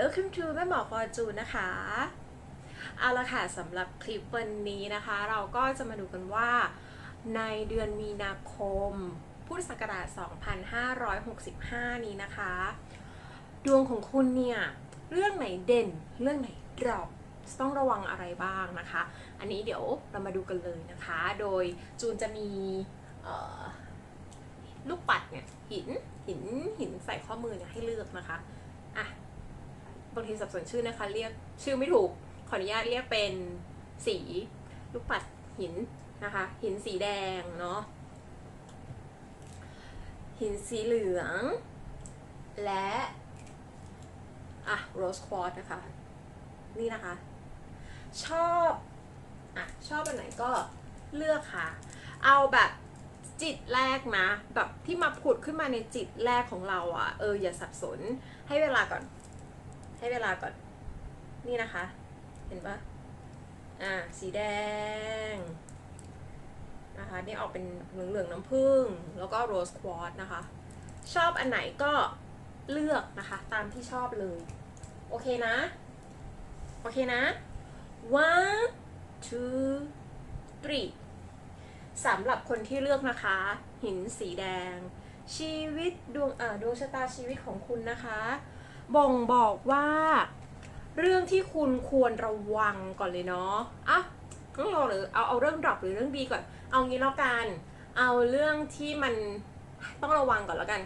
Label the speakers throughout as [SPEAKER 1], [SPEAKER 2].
[SPEAKER 1] Welcome to แม่หมอฟอร์จูนนะคะ เอาละค่ะสำหรับคลิปวันนี้นะคะ เราก็จะมาดูกันว่าในเดือนมีนาคม พุทธศักราช 2565 นี้นะคะ ดวงของคุณเนี่ย เรื่องไหนเด่น เรื่องไหนดรอปต้องระวังอะไรบ้างนะคะ อันนี้เดี๋ยวเรามาดูกันเลยนะคะ โดยจูนจะมีลูกปัดเนี่ยหินหินหินใส่ข้อมือเนี่ยให้เลือกนะคะ อะ บางทีสับสนชื่อนะคะ เรียกชื่อไม่ถูก ขออนุญาตเรียกเป็นสีลูกปัดหินนะคะ หินสีแดงเนาะหินสีเหลือง และอะโรสควอตนะคะ นี่นะคะ ชอบอะชอบอันไหนก็เลือกค่ะ เอาแบบจิตแรกนะ แบบที่มาผุดขึ้นมาในจิตแรกของเราอะ่ะ เอออย่าสับสนให้เวลาก่อน ให้เวลาก่อน นี่นะคะ เห็นปะอ่า สีแดง นะคะ นี่ออกเป็นเหลืองๆน้ำผึ้ง แล้วก็โรสควอตนะคะ ชอบอันไหนก็เลือกนะคะ ตามที่ชอบเลย โอเคนะ โอเคนะ one two three สำหรับคนที่เลือกนะคะ หินสีแดง ชีวิตดวงอ่อดวงชะตาชีวิตของคุณนะคะ บ่งบอกว่า เรื่องที่คุณควรระวังก่อนเลยเนาะอะต้องรอหรือเอาเอาเรื่องดรอปหรือเรื่องดีก่อน เอางี้แล้วกัน เอาเรื่องที่มันต้องระวังก่อนแล้วกัน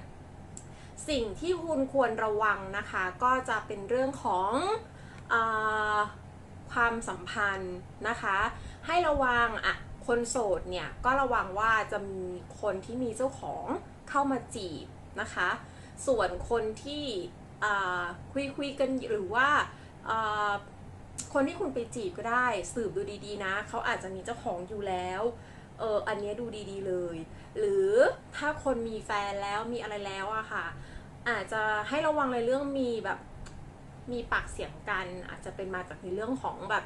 [SPEAKER 1] สิ่งที่คุณควรระวังนะคะ ก็จะเป็นเรื่องของอความสัมพันธ์นะคะ ให้ระวังอะคนโสดเนี่ยก็ระวังว่าจะมีคนที่มีเจ้าของเข้ามาจีบนะคะ ส่วนคนที่ คุยคุยกันหรือว่าคนที่คุณไปจีบก็ได้ สืบดูดีๆนะ เขาอาจจะมีเจ้าของอยู่แล้วเอออันนี้ดูดีๆเลย หรือถ้าคนมีแฟนแล้วมีอะไรแล้วอะค่ะ อาจจะให้ระวังในเรื่องมีแบบมีปากเสียงกัน อาจจะเป็นมาจากในเรื่องของแบบ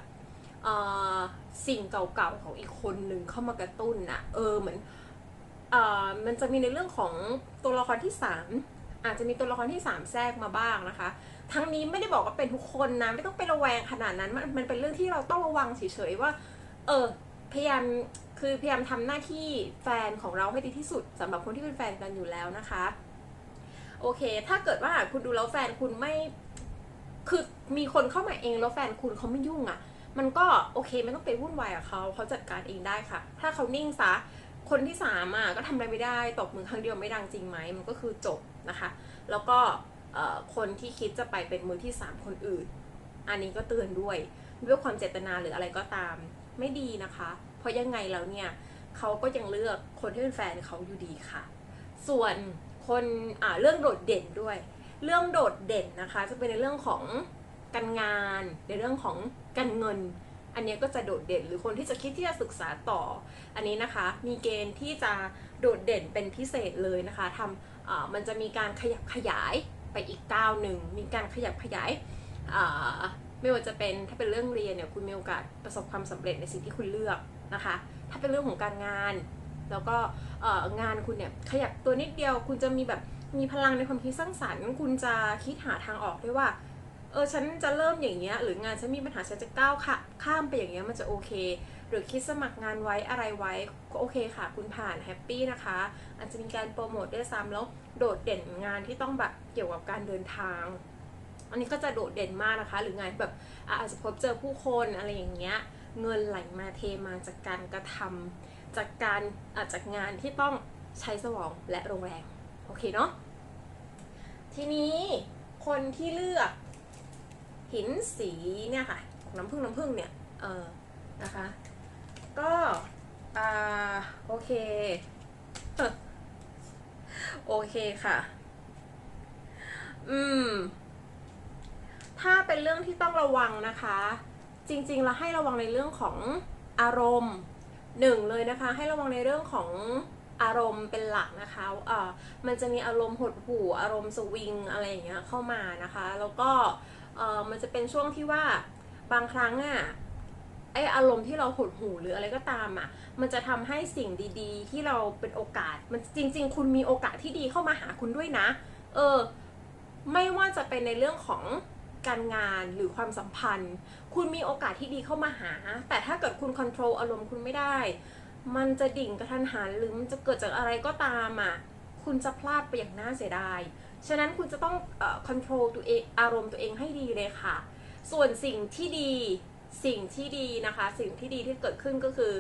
[SPEAKER 1] สิ่งเก่าๆของอีกคนหนึ่งเข้ามากระตุ้นอะเออเหมือนอมันจะมีในเรื่องของตัวละครที่สาม อาจจะมีตัวละครที่สามแทรกมาบ้างนะคะ ทั้งนี้ไม่ได้บอกว่าเป็นทุกคนนะไม่ต้องไประแวงขนาดนั้นมันมันเป็นเรื่องที่เราต้องระวังเฉยๆว่า เออพยายามคือพยายามทำหน้าที่แฟนของเราให้ดีที่สุดสำหรับคนที่เป็นแฟนกันอยู่แล้วนะคะ โอเค ถ้าเกิดว่าคุณดูแล้วแฟนคุณไม่คือมีคนเข้ามาเองแล้วแฟนคุณเขาไม่ยุ่งอะ่ะ มันก็โอเคไม่ต้องไปวุ่นวายกับเขาเขาจัดการเองได้ค่ะ ถ้าเขานิ่งซะ คนที่สามอะก็ทำอะไรไม่ได้ตบมือครั้งเดียวไม่ดังจริงไหมมันก็คือจบนะคะ แล้วก็คนที่คิดจะไปเป็นมือที่สามคนอื่น อันนี้ก็เตือนด้วยด้วยความเจตนาหรืออะไรก็ตามไม่ดีนะคะ เพราะยังไงแล้วเนี่ยเขาก็ยังเลือกคนที่เป็นแฟนเขาอยู่ดีค่ะ ส่วนคนอ่าเรื่องโดดเด่นด้วย เรื่องโดดเด่นนะคะ จะเป็นในเรื่องของการงาน ในเรื่องของการเงิน อันนี้ก็จะโดดเด่นหรือคนที่จะคิดที่จะศึกษาต่อ อันนี้นะคะมีเกณฑ์ที่จะโดดเด่นเป็นพิเศษเลยนะคะทำมันจะมีการขยับขยายไปอีกก้าวหนึ่งมีการขยับขยายไม่ว่าจะเป็นถ้าเป็นเรื่องเรียนเนี่ยคุณมีโอกาสประสบความสำเร็จในสิ่งที่คุณเลือกนะคะ ถ้าเป็นเรื่องของการงาน แล้วก็งานคุณเนี่ยขยับตัวนิดเดียว คุณจะมีแบบมีพลังในความคิดสร้างสรรค์ คุณจะคิดหาทางออกได้ว่า เออฉันจะเริ่มอย่างเงี้ยหรืองานฉันมีปัญหาฉันจะก้าวข้าข้ามไปอย่างเงี้ยมันจะโอเค หรือคิดสมัครงานไว้อะไรไว้ก็โอเคค่ะ คุณผ่านแฮปปี้นะคะ อาจจะมีการโปรโมทด้วยซ้ำแล้วโดดเด่นงานที่ต้องแบบเกี่ยวกับการเดินทาง อันนี้ก็จะโดดเด่นมากนะคะ หรืองานแบบอาจจะพบเจอผู้คนอะไรอย่างเงี้ยเงินไหลมาเทมาจากการกระทำจากการอาจากงานที่ต้องใช้สมองและโรงแรงโอเคเนาะทีนี้คนที่เลือก หินสีเนี่ยค่ะของน้ำผึ้งน้ำผึ้งเนี่ยเออนะคะ ก็อ่าโอเคโอเคค่ะ อืม ถ้าเป็นเรื่องที่ต้องระวังนะคะ จริงๆเราให้ระวังในเรื่องของอารมณ์หนึ่งเลยนะคะ ให้ระวังในเรื่องของอารมณ์เป็นหลักนะคะเอ่อมันจะมีอารมณ์หดหู่อารมณ์สวิงอะไรอย่างเงี้ยเข้ามานะคะ แล้วก็เอ่อมันจะเป็นช่วงที่ว่าบางครั้งอะไออารมณ์ที่เราหดหูหรืออะไรก็ตามอะมันจะทำให้สิ่งดีๆ ที่เราเป็นโอกาส มันจริง ๆ คุณมีโอกาสที่ดีเข้ามาหาคุณด้วยนะ เออ ไม่ว่าจะเป็นในเรื่องของการงานหรือความสัมพันธ์ คุณมีโอกาสที่ดีเข้ามาหา แต่ถ้าเกิดคุณควบคุมอารมณ์คุณไม่ได้ มันจะดิ่งกระทันหันหรือมันจะเกิดจากอะไรก็ตามอะ คุณจะพลาดไปอย่างน่าเสียดาย ฉะนั้นคุณจะต้องควบคุมตัวเองอารมณ์ตัวเองให้ดีเลยค่ะ ส่วนสิ่งที่ดีสิ่งที่ดีนะคะ สิ่งที่ดีที่เกิดขึ้นก็คือ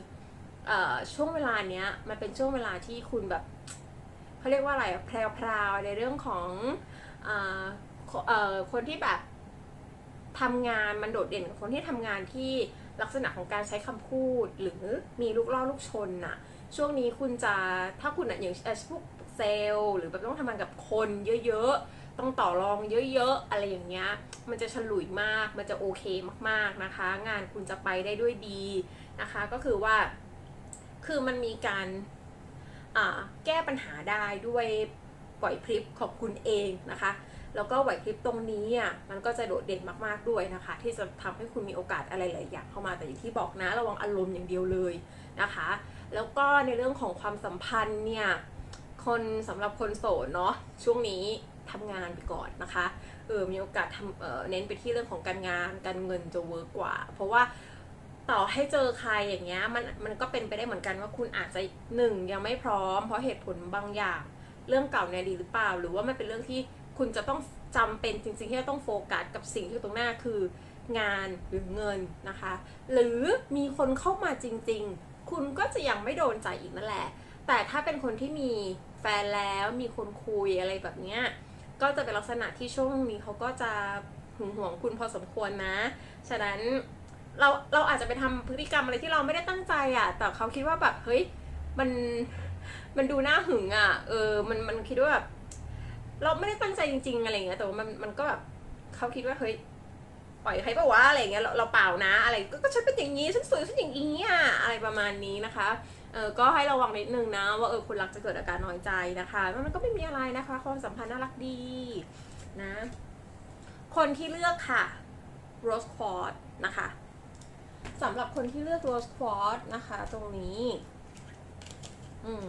[SPEAKER 1] อช่วงเวลาเนี้ยมันเป็นช่วงเวลาที่คุณแบบเขาเรียกว่าอะไรแพรวๆในเรื่องของออคนที่แบบทำงานมันโดดเด่นกับคนที่ทำงานที่ลักษณะของการใช้คำพูดหรือมีลูกล่อลูกชนน่ะช่วงนี้คุณจะถ้าคุณอะอย่างพวก เซลล์ หรือแบบต้องทำงานกับคนเยอะๆ ต้องต่อรองเยอะๆ อะไรอย่างเงี้ย มันจะฉลุยมาก มันจะโอเคมากๆนะคะ งานคุณจะไปได้ด้วยดีนะคะ ก็คือว่า คือมันมีการแก้ปัญหาได้ด้วยปล่อยคลิปของคุณเองนะคะ แล้วก็ไหวพริบตรงนี้อะมันก็จะโดดเด่นมากๆด้วยนะคะ ที่จะทำให้คุณมีโอกาสอะไรหลายอย่างเข้ามาแต่อย่างที่บอกนะ ระวังอารมณ์อย่างเดียวเลยนะคะ แล้วก็ในเรื่องของความสัมพันธ์เนี่ย คนสำหรับคนโสดเนาะช่วงนี้ทำงานไปก่อนนะคะเออมีโอกาสทำเออเน้นไปที่เรื่องของการงานการเงินจะเวิร์กกว่า เพราะว่าต่อให้เจอใครอย่างเงี้ยมันมันก็เป็นไปได้เหมือนกันว่าคุณอาจจะหนึ่งยังไม่พร้อม เพราะเหตุผลบางอย่าง เรื่องเก่าในอดีตหรือเปล่า หรือว่ามันเป็นเรื่องที่คุณจะต้องจำเป็นจริงๆที่จะต้องโฟกัสกับสิ่งที่ตรงหน้าคืองานหรือเงินนะคะ หรือมีคนเข้ามาจริง ๆ คุณก็จะยังไม่โดนใจอีกนั่นแหละ แต่ถ้าเป็นคนที่มี แฟนแล้วมีคนคุยอะไรแบบเนี้ยก็จะเป็นลักษณะที่ช่วงนี้เขาก็จะหึงหวงคุณพอสมควรนะ ฉะนั้นเราเราอาจจะไปทำพฤติกรรมอะไรที่เราไม่ได้ตั้งใจอะ่ะ แต่เขาคิดว่าแบบเฮ้ยมันมันดูน่าหึงอะ่ะ เออมันมันคิดว่าแบบเราไม่ได้ตั้งใจจริง ๆ อะไรเงี้ยแต่ว่ามันมันก็แบบเขาคิดว่าเฮ้ยปล่อยใครปะวะอะไรเงี้ยเราเราเปล่านะ อะไรก็ก็ฉันเป็นอย่างนี้ฉันสวยฉันอย่างนี้อะอะไรประมาณนี้นะคะ เออก็ให้ระวังนิดนึงนะ ว่าเออคุณรักจะเกิดอาการน้อยใจนะคะมันก็ไม่มีอะไรนะคะ ความสัมพันธ์น่ารักดีนะ คนที่เลือกค่ะ rose quartz นะคะสำหรับคนที่เลือก rose quartz นะคะ ตรงนี้ อืม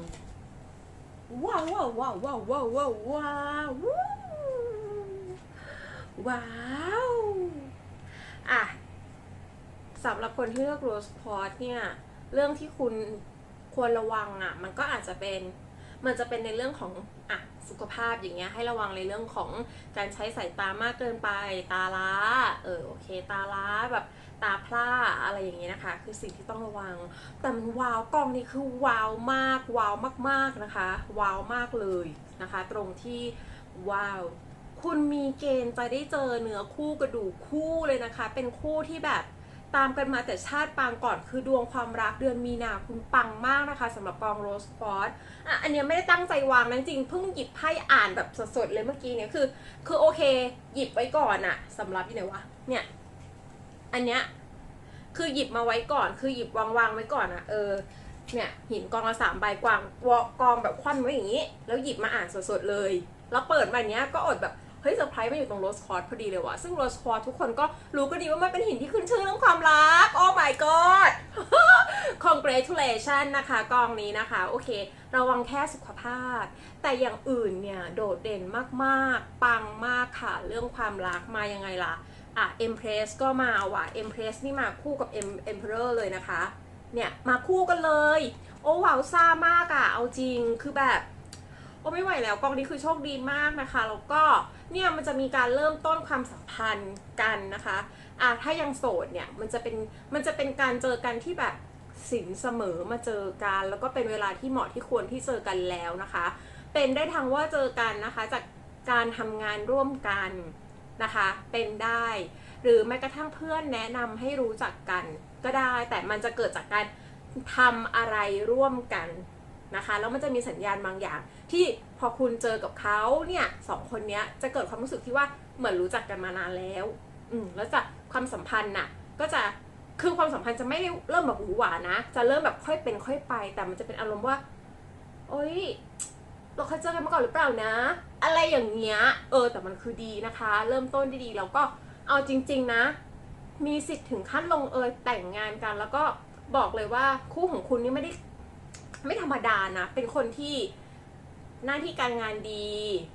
[SPEAKER 1] ว้าวว้าวว้าวว้าวว้าวว้าวว้าวว้าวอะสำหรับคนที่เลือก rose quartz เนี่ย เรื่องที่คุณ ควรระวังอะ มันก็อาจจะเป็นมันจะเป็นในเรื่องของอะสุขภาพอย่างเงี้ยให้ระวังในเรื่องของการใช้สายตามากเกินไป ตาล้าเออโอเคตาล้าแบบตาพร่าอะไรอย่างเงี้ยนะคะ คือสิ่งที่ต้องระวัง แต่มันวาวกล้องนี่คือว้าวมากว้าวมากๆนะคะว้าวมากเลยนะคะ ตรงที่ว้าวคุณมีเกณฑ์จะได้เจอเนื้อคู่กระดูกคู่เลยนะคะ เป็นคู่ที่แบบ ตามกันมาแต่ชาติปางก่อนคือดวงความรักเดือนมีนาคุณปังมากนะคะสำหรับกองโรสฟอร์ดอะอันเนี้ยไม่ได้ตั้งใจวางนะจริงเพิ่งหยิบไพ่อ่านแบบสดๆเลยเมื่อกี้เนี่ยคือ คือโอเค หยิบไว้ก่อนอะสำหรับที่ไหนวะเนี่ย อันเนี้ยคือหยิบมาไว้ก่อน คือหยิบวางวางไว้ก่อนอะเออเนี่ยหินกองละสามใบกวางกองแบบคว่ำไว้อย่างนี้ แล้วหยิบมาอ่านสดๆเลย แล้วเปิดมาเนี้ยก็อดแบบ ฮ้ยเซอร์ไพรส์มาอยู่ตรงโรสคอร์ดพอดีเลยว่ะ ซึ่งโรสคอร์ดทุกคนก็รู้กันดีว่ามันเป็นหินที่ขึ้นชื่อเรื่องความรัก โอ้ my god congratulation นะคะกองนี้นะคะ โอเค ระวังแค่สุขภาพ แต่อย่างอื่นเนี่ย โดดเด่นมากๆ ปังมากค่ะ เรื่องความรักมายังไงล่ะ อะ Empress ก็มาว่ะ Empress นี่มาคู่กับ Em- Emperor เลยนะคะ เนี่ย มาคู่กันเลย โอ้ว้าวซ่ามากอะเอาจริงคือแบบ โอ้ไม่ไหวแล้วกองนี้คือโชคดีมากนะคะ แล้วก็ เนี่ยมันจะมีการเริ่มต้นความสัมพันธ์กันนะคะอะถ้ายังโสดเนี่ยมันจะเป็นมันจะเป็นการเจอกันที่แบบสินเสมอมาเจอกัน แล้วก็เป็นเวลาที่เหมาะที่ควรที่เจอกันแล้วนะคะ เป็นได้ทั้งว่าเจอกันนะคะจากการทำงานร่วมกันนะคะ เป็นได้หรือแม้กระทั่งเพื่อนแนะนำให้รู้จักกันก็ได้ แต่มันจะเกิดจากการทำอะไรร่วมกันนะคะ แล้วมันจะมีสัญญาณบางอย่าง ที่พอคุณเจอกับเขาเนี่ยสองคนเนี้ยจะเกิดความรู้สึกที่ว่าเหมือนรู้จักกันมานานแล้ว อืมแล้วจะความสัมพันธ์น่ะ ก็จะคือความสัมพันธ์จะไม่ได้เริ่มแบบหวือหวานะ จะเริ่มแบบค่อยเป็นค่อยไป แต่มันจะเป็นอารมณ์ว่า โอ๊ยเราเคยเจอกันมาก่อนหรือเปล่านะ อะไรอย่างเงี้ย เออ แต่มันคือดีนะคะ เริ่มต้นดีๆแล้วก็เอาจริง ๆนะ มีสิทธิ์ถึงขั้นลงเอยแต่งงานกัน แล้วก็บอกเลยว่าคู่ของคุณนี่ไม่ได้ ไม่ธรรมดานะ เป็นคนที่ หน้าที่การงานดี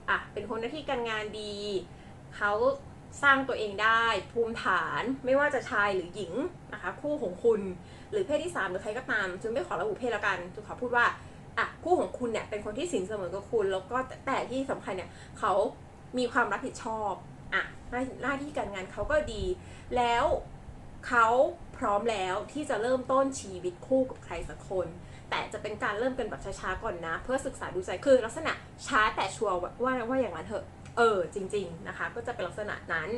[SPEAKER 1] อะเป็นคนหน้าที่การงานดี เขาสร้างตัวเองได้ภูมิฐานไม่ว่าจะชายหรือหญิงนะคะคู่ของคุณหรือเพศที่สามหรือใครก็ตามจึงไม่ขอระบุเพศแล้วกันจึงขอพูดว่าอะคู่ของคุณเนี่ยเป็นคนที่สินเสมอกับคุณ แล้วก็แต่แต่ที่สำคัญเนี่ยเขามีความรับผิดชอบอะหน้าหน้าที่การงานเขาก็ดี แล้วเขาพร้อมแล้วที่จะเริ่มต้นชีวิตคู่กับใครสักคน แต่จะเป็นการเริ่มกันแบบช้าๆก่อนนะ เพื่อศึกษาดูใจคือลักษณะช้าแต่ชัวร์ว่าว่าอย่างนั้นเถอะเออจริงๆนะคะก็จะเป็นลักษณะนั้น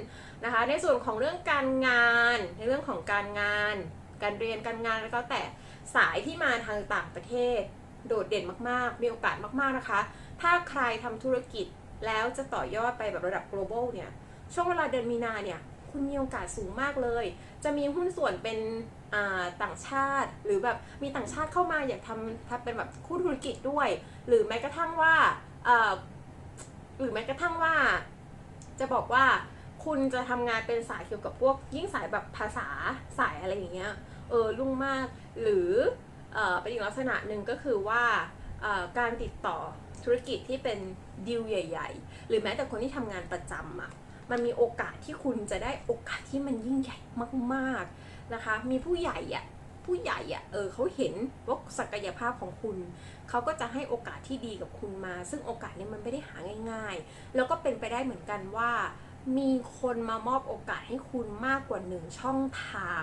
[SPEAKER 1] นะคะ ในส่วนของเรื่องการงานในเรื่องของการงาน การเรียนการงานแล้วก็แต่สายที่มาทางต่างประเทศ โดดเด่นมากๆ มีโอกาสมากๆนะคะ ถ้าใครทำธุรกิจแล้วจะต่อยอดไปแบบระดับ global เนี่ยช่วงเวลาเดือนมีนาเนี่ย คุณมีโอกาสสูงมากเลย จะมีหุ้นส่วนเป็นต่างชาติ หรือแบบมีต่างชาติเข้ามาอยากทำทำเป็นแบบคู่ธุรกิจด้วย หรือแม้กระทั่งว่าหรือแม้กระทั่งว่า จะบอกว่าคุณจะทำงานเป็นสายเกี่ยวกับพวกยิ่งสายแบบภาษาสายอะไรอย่างเงี้ยเออรุ่งมากหรือเออเป็นอีกลักษณะหนึ่งก็คือว่าการติดต่อธุรกิจที่เป็นดีลใหญ่ ๆ หรือแม้แต่คนที่ทำงานประจำอะ มันมีโอกาสที่คุณจะได้โอกาสที่มันยิ่งใหญ่มากๆนะคะ มีผู้ใหญ่อะผู้ใหญ่อะเออเขาเห็นว่าศักยภาพของคุณ เขาก็จะให้โอกาสที่ดีกับคุณมา ซึ่งโอกาสเนี้มันไม่ได้หาง่าย ๆ แล้วก็เป็นไปได้เหมือนกันว่า มีคนมามอบโอกาสให้คุณมากกว่าหนึ่งช่องทาง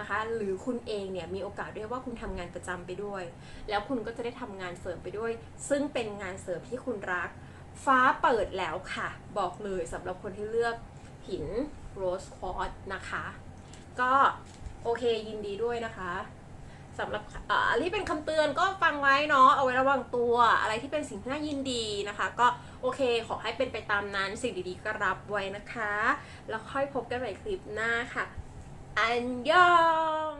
[SPEAKER 1] นะคะ หรือคุณเองเนี่ยมีโอกาสด้วยว่าคุณทำงานประจำไปด้วย แล้วคุณก็จะได้ทำงานเสริมไปด้วย ซึ่งเป็นงานเสริมที่คุณรัก ฟ้าเปิดแล้วค่ะ บอกเลยสำหรับคนที่เลือกหินโรสควอตนะคะ ก็โอเคยินดีด้วยนะคะสำหรับอ่าอันที่เป็นคำเตือนก็ฟังไว้เนาะเอาไว้ระวังตัวอะไรที่เป็นสิ่งที่น่ายินดีนะคะ ก็โอเคขอให้เป็นไปตามนั้นสิ่งดีๆก็รับไว้นะคะ แล้วค่อยพบกันใหม่คลิปหน้าค่ะ อันยอง